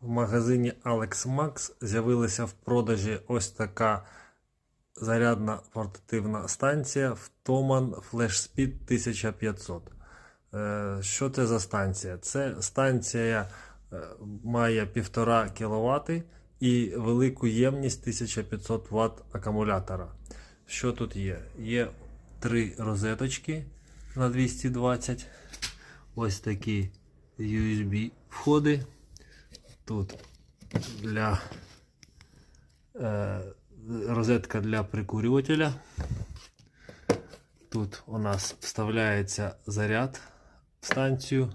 В магазині Alex Max з'явилася в продажі ось така зарядна портативна станція Toman FlashSpeed 1500. Е, Що це за станція? Це станція е, має 1,5 кВт і велику ємність 1500 Вт акумулятора. Що тут є? Є три розеточки на 220. Ось такі USB входи. Тут для е, розетка для прикурювателя. Тут у нас вставляється заряд в станцію.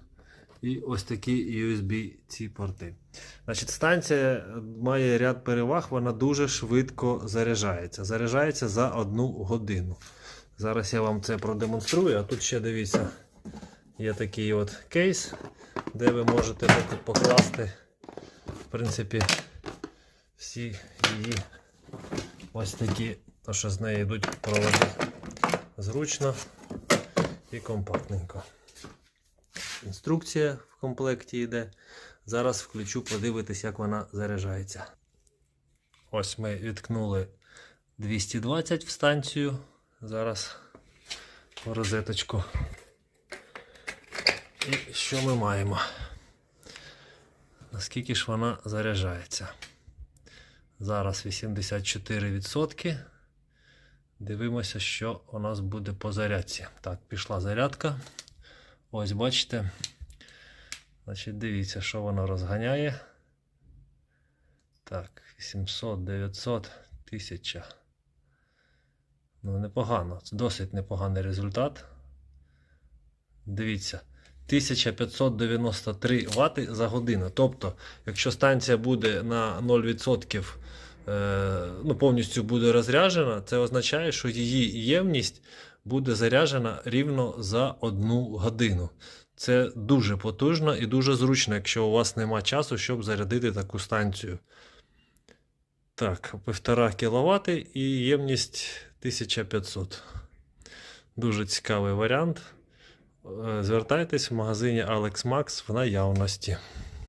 І ось такі USB ці порти. Значить, станція має ряд переваг, вона дуже швидко заряджається. Заряджається за одну годину. Зараз я вам це продемонструю, а тут ще дивіться, є такий от кейс, де ви можете покласти, принципі, всі її ось такі, то що з неї йдуть проводи. Зручно і компактненько. Інструкція в комплекті йде. Зараз включу, подивитись, як вона заряджається. Ось ми відкнули 220 в станцію. Зараз в розеточку. І що ми маємо? Наскільки ж вона заряджається? Зараз 84%. Дивимося, що у нас буде по зарядці. Так, пішла зарядка. Ось бачите. Значить, дивіться, що воно розганяє. Так, 800, 900, 1000. Ну, непогано. Це досить непоганий результат. Дивіться. 1593 Вт за годину. Тобто, якщо станція буде на 0%, е, ну, повністю буде розряджена, це означає, що її ємність буде заряджена рівно за одну годину. Це дуже потужно і дуже зручно, якщо у вас нема часу, щоб зарядити таку станцію. Так, 1,5 кВт і ємність 1500. Дуже цікавий варіант. Е, Звертайтесь в магазині Алекс Макс в наявності.